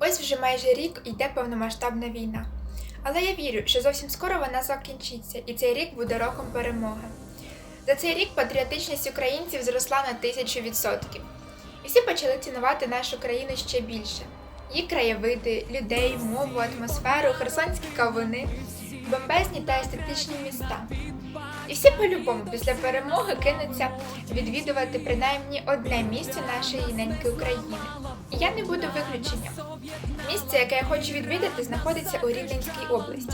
Ось вже майже рік йде повномасштабна війна. Але я вірю, що зовсім скоро вона закінчиться, і цей рік буде роком перемоги. За цей рік патріотичність українців зросла на тисячу відсотків. І всі почали цінувати нашу країну ще більше. Її краєвиди, людей, мову, атмосферу, херсонські кавуни, бомбезні та естетичні міста. І всі по-любому після перемоги кинуться відвідувати принаймні одне місце нашої неньки України. Я не буду виключенням. Місце, яке я хочу відвідати, знаходиться у Рівненській області.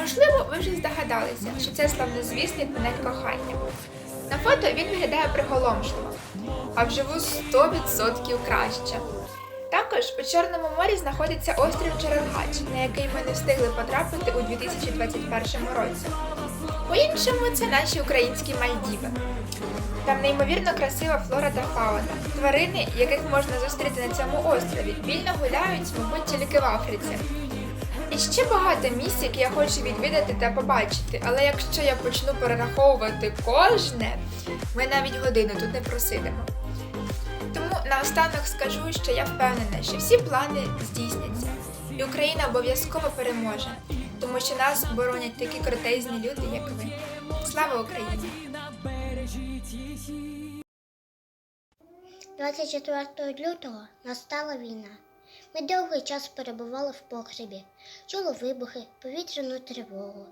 Можливо, ви вже здогадалися, що це славнозвісний тунель кохання. На фото він виглядає приголомшливо, а вживу 100% краще. Також у Чорному морі знаходиться острів Черегач, на який ми не встигли потрапити у 2021 році. По-іншому, це наші українські Мальдіви. Там неймовірно красива флора та фауна. Тварини, яких можна зустріти на цьому острові, вільно гуляють, мабуть, тільки в Африці. І ще багато місць, які я хочу відвідати та побачити, але якщо я почну перераховувати кожне, ми навіть годину тут не просидимо. Тому наостанок скажу, що я впевнена, що всі плани здійсняться, і Україна обов'язково переможе, тому що нас боронять такі крутезні люди, як ви. Слава Україні! 24 лютого настала війна. Ми довгий час перебували в погребі, чули вибухи, повітряну тривогу.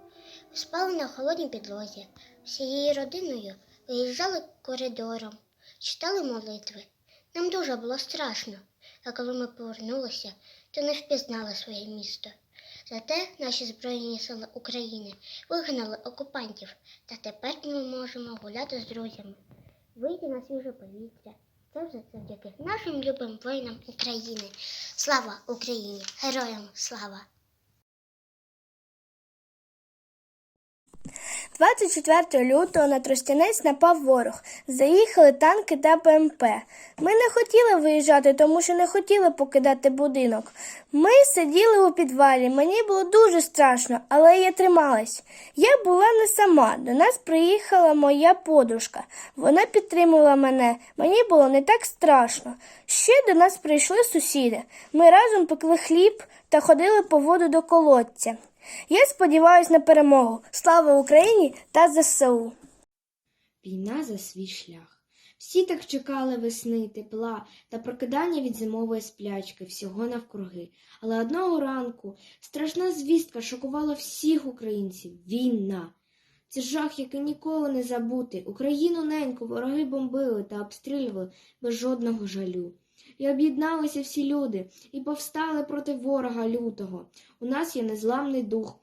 Спали на холодній підлозі, всією родиною виїжджали коридором, читали молитви. Нам дуже було страшно, а коли ми повернулися, то не впізнали своє місто. Зате наші Збройні сили України вигнали окупантів, та тепер ми можемо гуляти з друзями, вийти на свіже повітря. Це все завдяки нашим любим воїнам України. Слава Україні! Героям слава! 24 лютого на Тростянець напав ворог. Заїхали танки та БМП. Ми не хотіли виїжджати, тому що не хотіли покидати будинок. Ми сиділи у підвалі. Мені було дуже страшно, але я трималась. Я була не сама. До нас приїхала моя подружка. Вона підтримувала мене. Мені було не так страшно. Ще до нас прийшли сусіди. Ми разом пекли хліб та ходили по воду до колодця. Я сподіваюся на перемогу. Слава Україні та ЗСУ! Війна за свій шлях. Всі так чекали весни, тепла та прокидання від зимової сплячки всього навкруги. Але одного ранку страшна звістка шокувала всіх українців війна. Це жах, який ніколи не забути. Україну неньку вороги бомбили та обстрілювали без жодного жалю. І об'єдналися всі люди, і повстали проти ворога лютого. У нас є незламний дух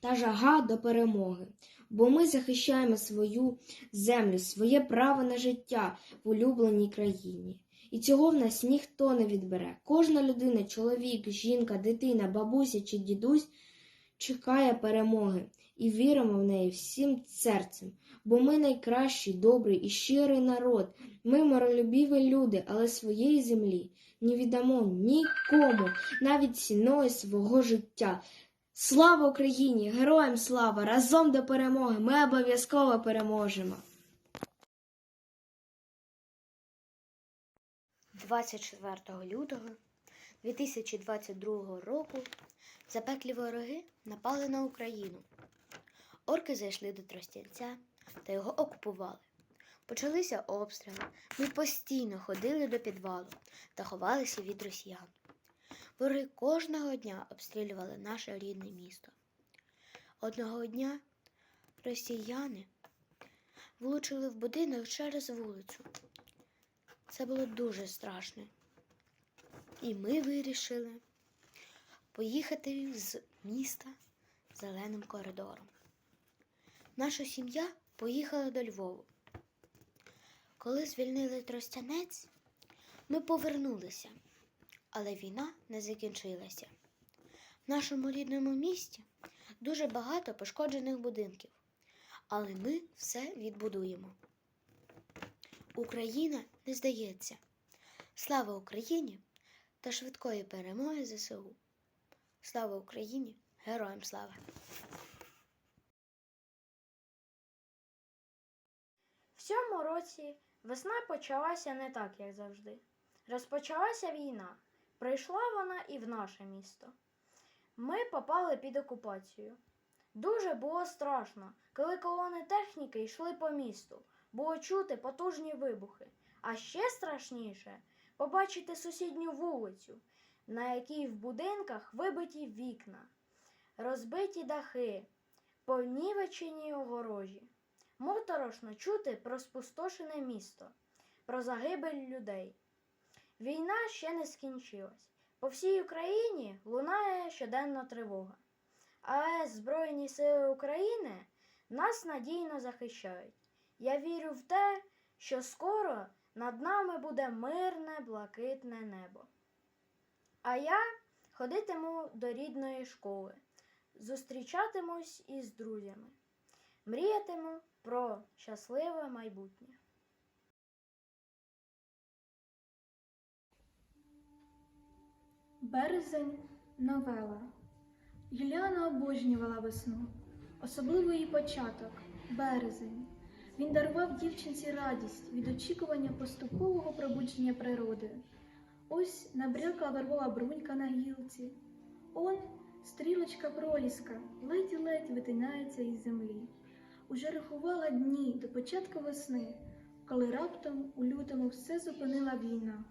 та жага до перемоги, бо ми захищаємо свою землю, своє право на життя в улюбленій країні. І цього в нас ніхто не відбере. Кожна людина, чоловік, жінка, дитина, бабуся чи дідусь чекає перемоги і віримо в неї всім серцем, бо ми найкращий, добрий і щирий народ. Ми миролюбіві люди, але своєї землі не віддамо нікому, навіть ціною свого життя. Слава Україні! Героям слава! Разом до перемоги! Ми обов'язково переможемо! 24 лютого 2022 року запеклі вороги напали на Україну. Орки зайшли до Тростянця та його окупували. Почалися обстріли. Ми постійно ходили до підвалу та ховалися від росіян. Вороги кожного дня обстрілювали наше рідне місто. Одного дня росіяни влучили в будинок через вулицю. Це було дуже страшно. І ми вирішили поїхати з міста зеленим коридором. Наша сім'я поїхала до Львову. Коли звільнили Тростянець, ми повернулися, але війна не закінчилася. В нашому рідному місті дуже багато пошкоджених будинків, але ми все відбудуємо. Україна не здається. Слава Україні та швидкої перемоги ЗСУ. Слава Україні! Героям слава! Цьому році весна почалася не так, як завжди. Розпочалася війна. Прийшла вона і в наше місто. Ми попали під окупацію. Дуже було страшно, коли колони техніки йшли по місту. Було чути потужні вибухи. А ще страшніше побачити сусідню вулицю, на якій в будинках вибиті вікна, розбиті дахи, понівечені огорожі. Моторошно чути про спустошене місто, про загибель людей. Війна ще не скінчилась. По всій Україні лунає щоденна тривога. Але Збройні Сили України нас надійно захищають. Я вірю в те, що скоро над нами буде мирне блакитне небо. А я ходитиму до рідної школи, зустрічатимусь із друзями, мріятиму про щасливе майбутнє. Березень новела. Юліана обожнювала весну, особливо її початок березень. Він дарував дівчинці радість від очікування поступового пробудження природи. Ось набрякла вербова брунька на гілці. Он стрілочка проліска ледь-ледь витинається із землі. Уже рахувала дні до початку весни, коли раптом у лютому все зупинила війна.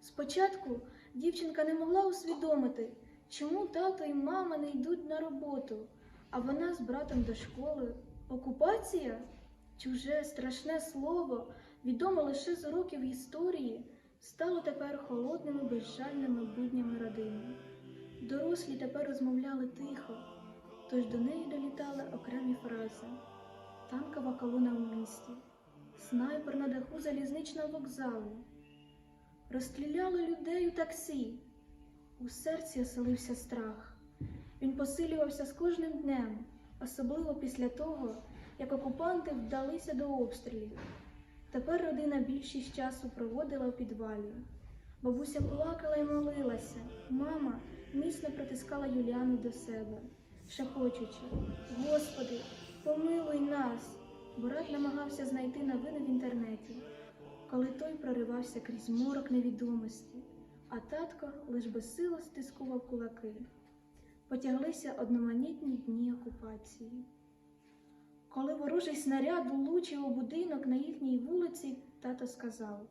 Спочатку дівчинка не могла усвідомити, чому тато і мама не йдуть на роботу, а вона з братом до школи. Окупація чуже страшне слово, відоме лише з уроків історії, стало тепер холодними безжальними буднями родини. Дорослі тепер розмовляли тихо, тож до неї долітали окремі фрази. Танкова колона у місті, снайпер на даху залізничного вокзалу. Розстріляли людей у таксі. У серці оселився страх. Він посилювався з кожним днем, особливо після того, як окупанти вдалися до обстрілів. Тепер родина більшість часу проводила в підвалі. Бабуся плакала і молилася. Мама міцно притискала Юліану до себе, шепочучи Господи, помилуй нас! Брат намагався знайти новини в інтернеті коли той проривався крізь морок невідомості, а татко лиш безсило стискував кулаки. Потяглися одноманітні дні окупації. Коли ворожий снаряд улучив у будинок на їхній вулиці, тато сказав: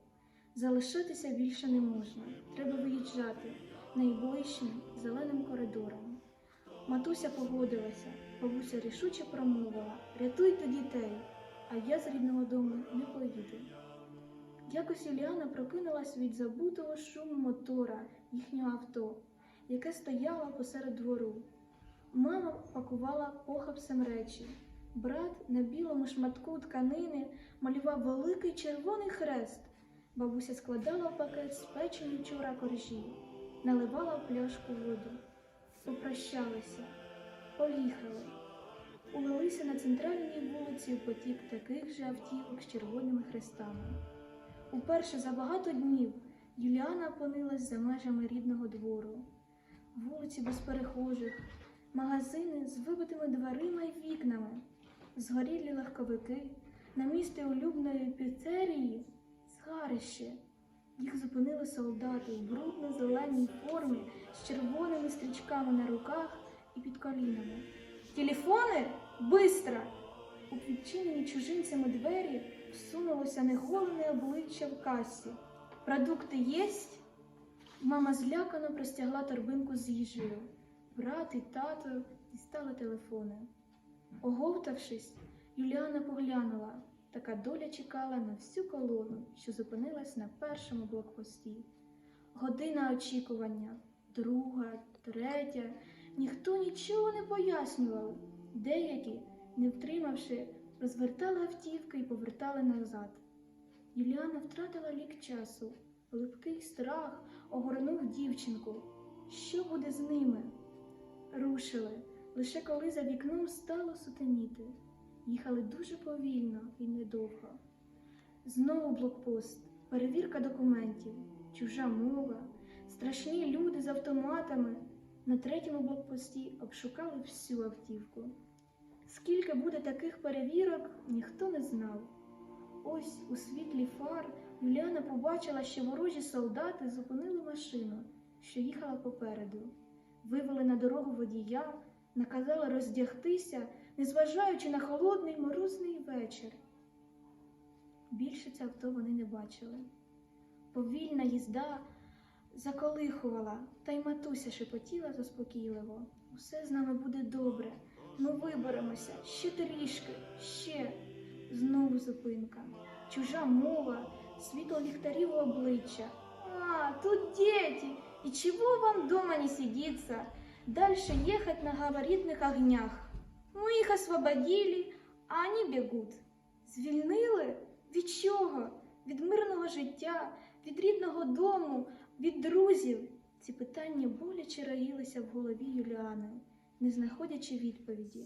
залишитися більше не можна, треба виїжджати найближчим зеленим коридором. Матуся погодилася, бабуся рішуче промовила: рятуйте дітей, а я з рідного дому не поїду. Якось Юліана прокинулась від забутого шуму мотора їхнього авто, яке стояло посеред двору. Мама пакувала похапцем речі. Брат на білому шматку тканини малював великий червоний хрест. Бабуся складала в пакет спечені вчора коржі, наливала пляшку воду. Попрощалися, поїхали. Улилися на центральній вулиці потік таких же автівок з червоними хрестами. Уперше за багато днів Юліана опинилась за межами рідного двору. Вулиці без перехожих, магазини з вибитими дверима й вікнами, згорілі легковики, на місці улюбної піцерії згарище. Їх зупинили солдати у брудно-зеленій формі з червоними стрічками на руках і під колінами. Телефони? Бистро! У відчинені чужинцями двері всунулося неголене обличчя в касі. Продукти єсть? Мама злякано простягла торбинку з їжею. Брат і тато дістали телефони. Оговтавшись, Юліана поглянула. Така доля чекала на всю колону, що зупинилась на першому блокпості. Година очікування, друга, третя. Ніхто нічого не пояснював. Деякі, не втримавши, розвертали автівки і повертали назад. Юліана втратила лік часу. Липкий страх огорнув дівчинку. Що буде з ними? Рушили, лише коли за вікном стало сутеніти. Їхали дуже повільно і недовго. Знову блокпост, перевірка документів, чужа мова, страшні люди з автоматами. На третьому блокпості обшукали всю автівку. Скільки буде таких перевірок, ніхто не знав. Ось у світлі фар Юліана побачила, що ворожі солдати зупинили машину що їхала попереду. Вивели на дорогу водія, наказали роздягтися, незважаючи на холодний морозний вечір. Більше це авто вони не бачили. Повільна їзда заколихувала, та й матуся шепотіла заспокійливо. Усе з нами буде добре. Ми виберемося ще трішки, ще. Знову зупинка. Чужа мова, світло ліхтарів у обличчя. А, тут дети! И чего вам дома не сидится? Дальше ехать на габаритных огнях. Мы их освободили, а они бегут. Звільнили? Від чого? Від мирного життя, від рідного дому, від друзів. Ці питання боляче роїлися в голові Юліани, не знаходячи відповіді.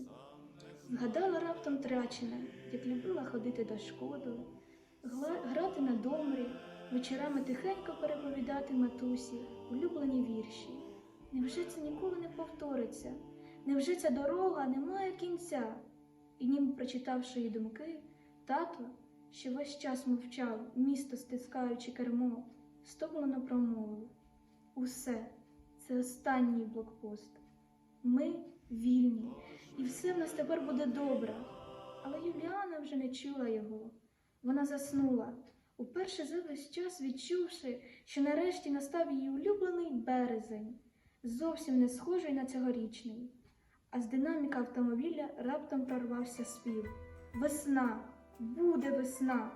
Згадала раптом трачене, як любила ходити до школи, гла- грати на домрі, вечорами тихенько переповідати матусі улюблені вірші. Невже це ніколи не повториться? Невже ця дорога не має кінця? І ніби прочитавши її думки, тато, що весь час мовчав, місто стискаючи кермо, стомлено промовив. Усе, це останній блокпост. Ми вільні, і все в нас тепер буде добре. Але Юліана вже не чула його. Вона заснула, уперше за весь час відчувши, що нарешті настав її улюблений березень, зовсім не схожий на цьогорічний. А з динаміка автомобіля раптом прорвався спів. Весна, буде весна,